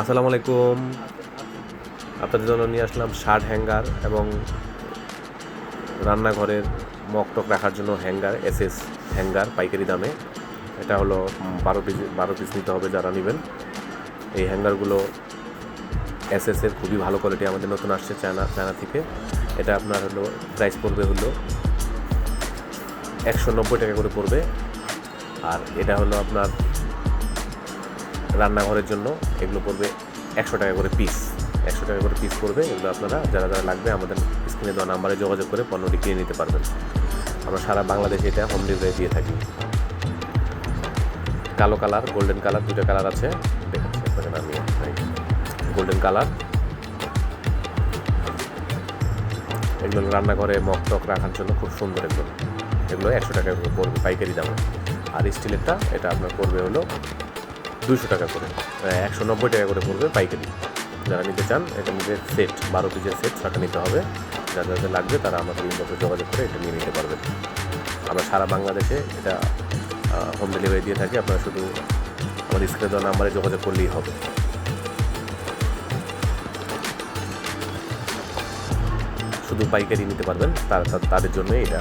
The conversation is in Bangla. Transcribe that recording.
আসসালামু আলাইকুম। আপনাদের জন্য নিয়ে আসলাম শার্ট, হ্যাঙ্গার এবং রান্নাঘরের মকটক রাখার জন্য হ্যাঙ্গার, এসএস হ্যাঙ্গার পাইকারি দামে। এটা হলো বারো পিস বারো পিস নিতে হবে যারা নেবেন। এই হ্যাঙ্গারগুলো এসএস এর খুবই ভালো কোয়ালিটি আমাদের নতুন আসছে চায়না চায়না থেকে। এটা আপনার হলো প্রাইস পড়বে হলো একশো নব্বই টাকা করে পড়বে। আর এটা হলো আপনার রান্নাঘরের জন্য এগুলো পড়বে একশো টাকা করে পিস একশো টাকা করে পিস পড়বে। এগুলো আপনারা যারা যারা লাগবে আমাদের স্ক্রিনে দেওয়া নাম্বারে যোগাযোগ করে পণ্যটি কিনে নিতে পারবেন। আমরা সারা বাংলাদেশে এটা হোম ডেলিভারি দিয়ে থাকি। কালো কালার গোল্ডেন কালার দুটো কালার আছে। Golden colour. এগুলো রান্নাঘরে মগ টক রাখার জন্য খুব সুন্দর এগুলো। এগুলো একশো টাকা পড়বে পাইকারি দামে। আর স্টিলেরটা এটা আপনার পড়বে হলো দুশো টাকা করে একশো নব্বই টাকা করে পড়বে পাইকারি। যারা নিতে চান, এটা নিজের সেট বারো পিসের সেট ছটা নিতে হবে। যাদের যাদের লাগবে, তারা আমাদের ইনবক্সে যোগাযোগ করে এটা নিয়ে নিতে পারবেন। আমরা সারা বাংলাদেশে এটা হোম ডেলিভারি দিয়ে থাকি। আপনারা শুধু আমাদের স্ক্রিনে দেওয়া নাম্বারে যোগাযোগ করলেই হবে। শুধু পাইকারি নিতে পারবেন। তার, তাদের জন্যই এটা